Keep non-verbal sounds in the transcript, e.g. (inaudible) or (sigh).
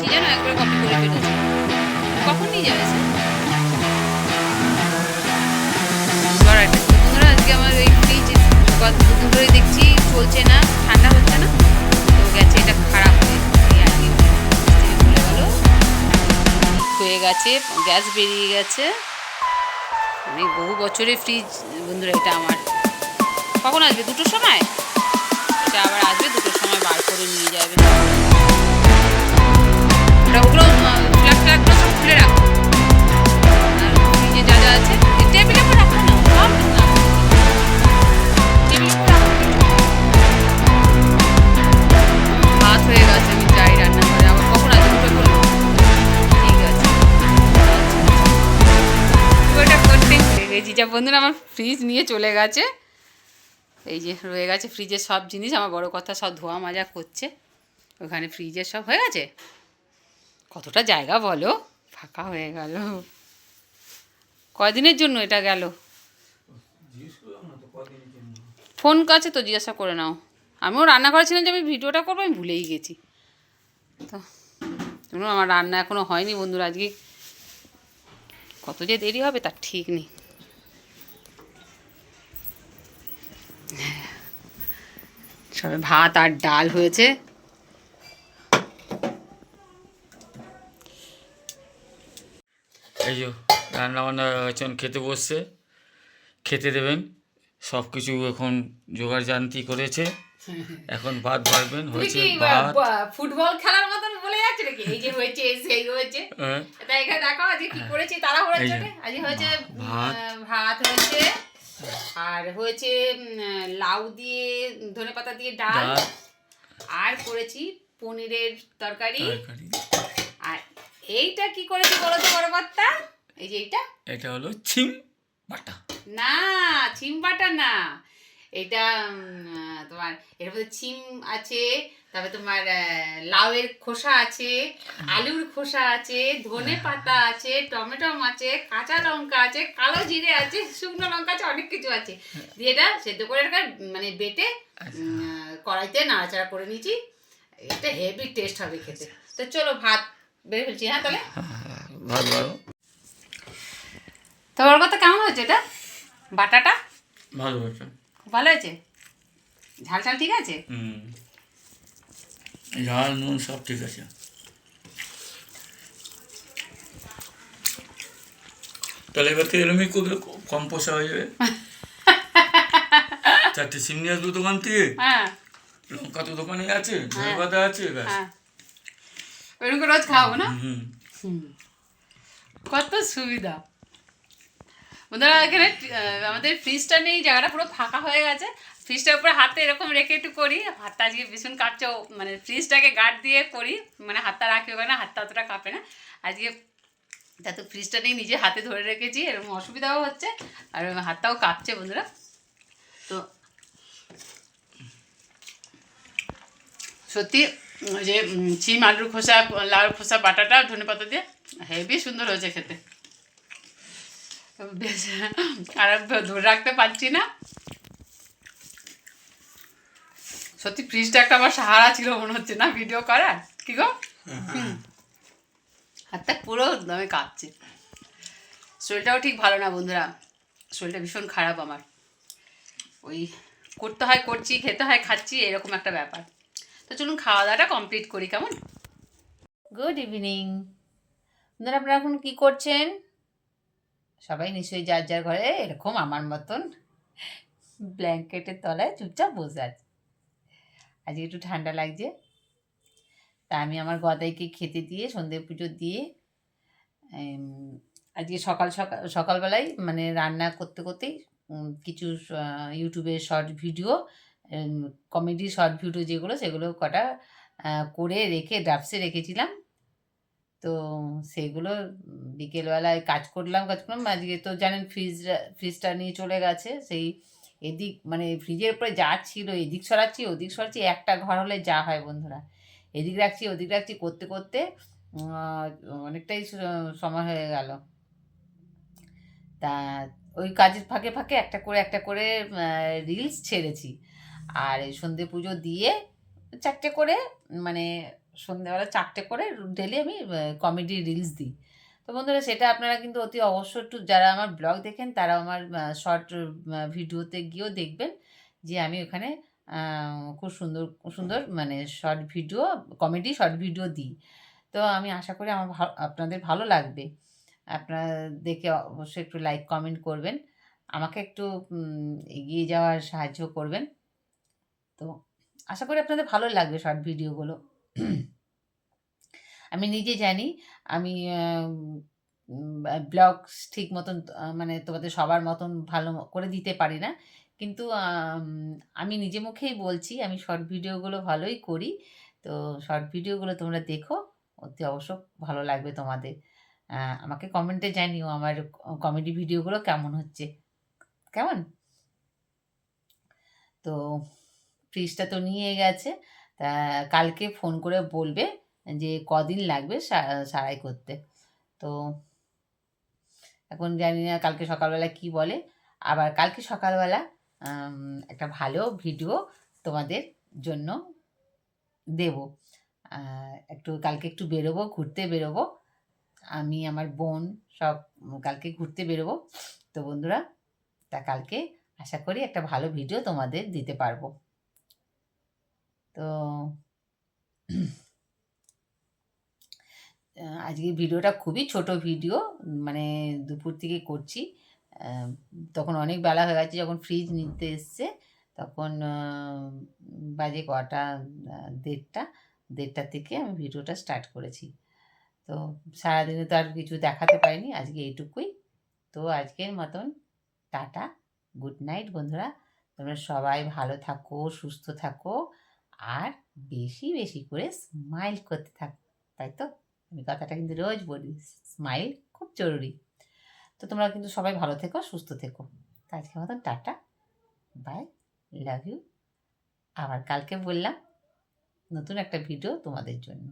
কি জানো একবার কপি করে ফেলেছে। কখন নিয়ে যাবে বন্ধুরা আজকে আমার ওই ফ্রিজ দুদিন ধরে দেখছি চলছে না, ঠান্ডা হচ্ছে না, তো গেছে, এটা খারাপ হয়ে গেছে গ্যাস বেরিয়ে গেছে। অনেক বহু বছরের ফ্রিজ বন্ধুরা, এটা আমার। কখন আসবে? দুটোর সময়? এটা আবার আসবে, দুটোর সময় বার করে নিয়ে যাবে। হয়ে গেছে ঠিক আছে। যা বন্ধুরা, আমার ফ্রিজ নিয়ে চলে গেছে। এই যে, রয়ে গেছে ফ্রিজের সব জিনিস। আমার বড় কথা, সব ধোয়া মাজা করছে। ওখানে ফ্রিজের সব হয়ে গেছে? কতটা জায়গা বলো? ফাঁকা হয়ে গেল। কয়দিনের জন্য এটা গেল? ফোন কাছে তো জিজ্ঞাসা করে নাও। আমিও রান্না করেছিলাম যে আমি ভিডিওটা করব আমি ভুলেই গেছি। তো শুনুন আমার রান্না এখনও হয়নি বন্ধুরা আজকে কত যে দেরি হবে তার ঠিক নেই। সবে ভাত আর ডাল হয়েছে। এই যে রান্না বান্না এখন খেতে বসছে খেতে দেবেন। সব কিছু এখন জোগাড় জানতি করেছে। এখন ভাত বাড়বেন হয়েছে ভাত। ফুটবল খেলার মতন বলে যাচ্ছে নাকি? এই যে হয়েছে সেই হয়েছে। হ্যাঁ, তাই এখানে দেখো আজকে কি করেছি তারা হয়েছে আজকে হয়েছে ভাত। ভাত। হয়েছে। আর হয়েছে লাউ দিয়ে ধনে পাতা দিয়ে ডাল। আর করেছি পনিরের তরকারি। এইটা কি করেছি বলো তো বড় বার্তা এই যে এইটা। এটা হলো ছিম বাটা না ছিম বাটা না। এটা তোমার এর মধ্যে ছিম আছে তারপরে তোমার লাউয়ের খোসা আছে আলুর খোসা আছে ধনে পাতা আছে টমেটো আছে কাঁচা লঙ্কা আছে কালো জিরে আছে শুকনো লঙ্কা আছে অনেক কিছু আছে। দিয়ে এটা সেদ্ধ করে মানে বেটে কড়াইতে নাড়াচাড়া করে নিয়েছি। এটা হেভি টেস্ট হবে খেতে। তো চলো ভাত বেড়ে ফেলছি হ্যাঁ তাহলে? হ্যাঁ, ভাত বাড়ো তোমার কথা কেমন হয়েছে এটা? বাটাটা? ভালো হয়েছে। ভালো হয়েছে? ঝাল ঝাল ঠিক আছে? হুম। ঝাল নুন সব ঠিক আছে। তাহলে এবার থেকে এরমই করলে কম পয়সা হয়ে যাবে? (laughs) চারটে সিম নিয়ে আসব দোকান থেকে? হ্যাঁ। লঙ্কা তো দোকানে আছে ধনে পাতা আছে ব্যাস। হ্যাঁ। ওইরকম রোজ খাওয়াবো না। কত সুবিধা বন্ধুরা এখানে আমাদের ফ্রিজটা নেই জায়গাটা পুরো ফাঁকা হয়ে গেছে ফ্রিজটার উপরে হাতে এরকম রেখে একটু করি হাতটা আজকে ভীষণ কাঁপছে মানে ফ্রিজটাকে গার্ড দিয়ে করি মানে হাতটা রাখি ওখানে হাতটা অতটা কাঁপে না আজকে যাতে ফ্রিজটা নেই নিজে হাতে ধরে রেখেছি এরকম অসুবিধাও হচ্ছে আর হাতটাও কাঁপছে বন্ধুরা তো সত্যি উম, যে চিম আলুর খোসা লাউর খোসা বাটাটা ধনে পাতা দিয়ে হেভি সুন্দর হয়েছে খেতে। বেশ আর ধরে রাখতে পারছি না। সত্যি ফ্রিজটা একটা আমার সাহারা ছিল মনে হচ্ছে না ভিডিও করার। কি গো? হুম। হাতটা পুরো দমে কাঁপছে। শরীরটাও ঠিক ভালো না বন্ধুরা। শরীরটা ভীষণ খারাপ আমার। ওই করতে হয় করছি খেতে হয় খাচ্ছি এরকম একটা ব্যাপার। তো চলুন খাওয়া দাওয়াটা কমপ্লিট করি, কেমন? গুড ইভিনিং আপনারা আপনারা এখন কী করছেন? সবাই নিশ্চয়ই যার যার ঘরে, এরকম আমার মতন ব্ল্যাঙ্কেটের তলায় চুপচাপ বসে আছে। আজকে একটু ঠান্ডা লাগছে। তা আমি আমার গদাইকে খেতে দিয়ে সন্ধে পুজো দিয়ে আজকে সকাল সকাল, সকালবেলায় মানে রান্না করতে করতেই কিছু ইউটিউবে short video comedy short video যেগুলো, সেগুলো কটা করে রেখে ড্রাফটসে রেখেছিলাম। তো সেগুলো বিকেলবেলায় কাজ করলাম কাজ করলাম। আজকে তো জানেন ফ্রিজ ফ্রিজটা নিয়ে চলে গেছে। সেই এদিক মানে ফ্রিজের উপরে যা ছিল, এদিক সরাচ্ছি, ওদিক সরাচ্ছি, একটা ঘর হলে যা হয় বন্ধুরা। এদিক রাখছি, ওদিক রাখছি, করতে করতে অনেকটাই সময় হয়ে গেল। তা ওই কাজের ফাঁকে ফাঁকে একটা করে একটা করে রিলস ছেড়েছি। আর এই সন্ধে পুজো দিয়ে চারটে করে মানে সন্ধ্যেবেলা চারটে করে ডেলি আমি কমেডি রিলস দিই। তো বন্ধুরা, সেটা আপনারা কিন্তু অতি অবশ্য একটু যারা আমার ব্লগ দেখেন তারা আমার শর্ট ভিডিওতে গিয়েও দেখবেন যে আমি ওখানে খুব সুন্দর সুন্দর মানে short video comedy short video দিই। তো আমি আশা করি আমার আপনাদের ভালো লাগবে। আপনারা দেখে অবশ্যই একটু লাইক কমেন্ট করবেন। আমাকে একটু এগিয়ে যাওয়ার সাহায্য করবেন। তো আশা করি আপনাদের ভালো লাগবে শর্ট ভিডিওগুলো আমি নিজে জানি, আমি ব্লগস ঠিক মতন মানে তোমাদের সবার মতন ভালো করে দিতে পারি না। কিন্তু, আমি নিজে মুখেই বলছি, আমি শর্ট ভিডিওগুলো ভালোই করি। তো শর্ট ভিডিওগুলো তোমরা দেখো, অতি অবশ্য ভালো লাগবে তোমাদের। আমাকে কমেন্টে জানিও আমার কমেডি ভিডিওগুলো কেমন হচ্ছে। কেমন? তো ফ্রিজটা তো নিয়ে গেছে। তা কালকে ফোন করে বলবে যে কদিন লাগবে সারাই করতে। তো এখন জানি না কালকে সকালবেলা কি বলে। আবার কালকে সকালবেলা একটা ভালো ভিডিও তোমাদের জন্য দেব। একটু, কালকে একটু বেরোবো, ঘুরতে বেরোবো। আমি, আমার বোন সব কালকে ঘুরতে বেরোবো। তো বন্ধুরা, তা কালকে আশা করি একটা ভালো ভিডিও তোমাদের দিতে পারব। তো আজকে ভিডিওটা খুবই ছোট ভিডিও মানে দুপুর থেকে করছি। তখন অনেক বেলা হয়ে গেছে যখন ফ্রিজ নিতে এসছে, তখন বাজে কটা দেড়টা দেড়টা থেকে আমি ভিডিওটা স্টার্ট করেছি। তো সারাদিনে তো আর কিছু দেখাতে পারিনি, আজকে এইটুকুই। তো আজকের মতন টাটা, গুড নাইট বন্ধুরা। তোমরা সবাই ভালো থাকো, সুস্থ থাকো। আর বেশি বেশি করে স্মাইল করতে থাকো তাই তো? আমি কথাটা কিন্তু রোজ বলি স্মাইল খুব জরুরি। তো তোমরা কিন্তু সবাই ভালো থেকো, সুস্থ থেকো। তো আজকের মতন টাটা, বাই লাভ ইউ আবার কালকে বললাম নতুন একটা ভিডিও তোমাদের জন্য।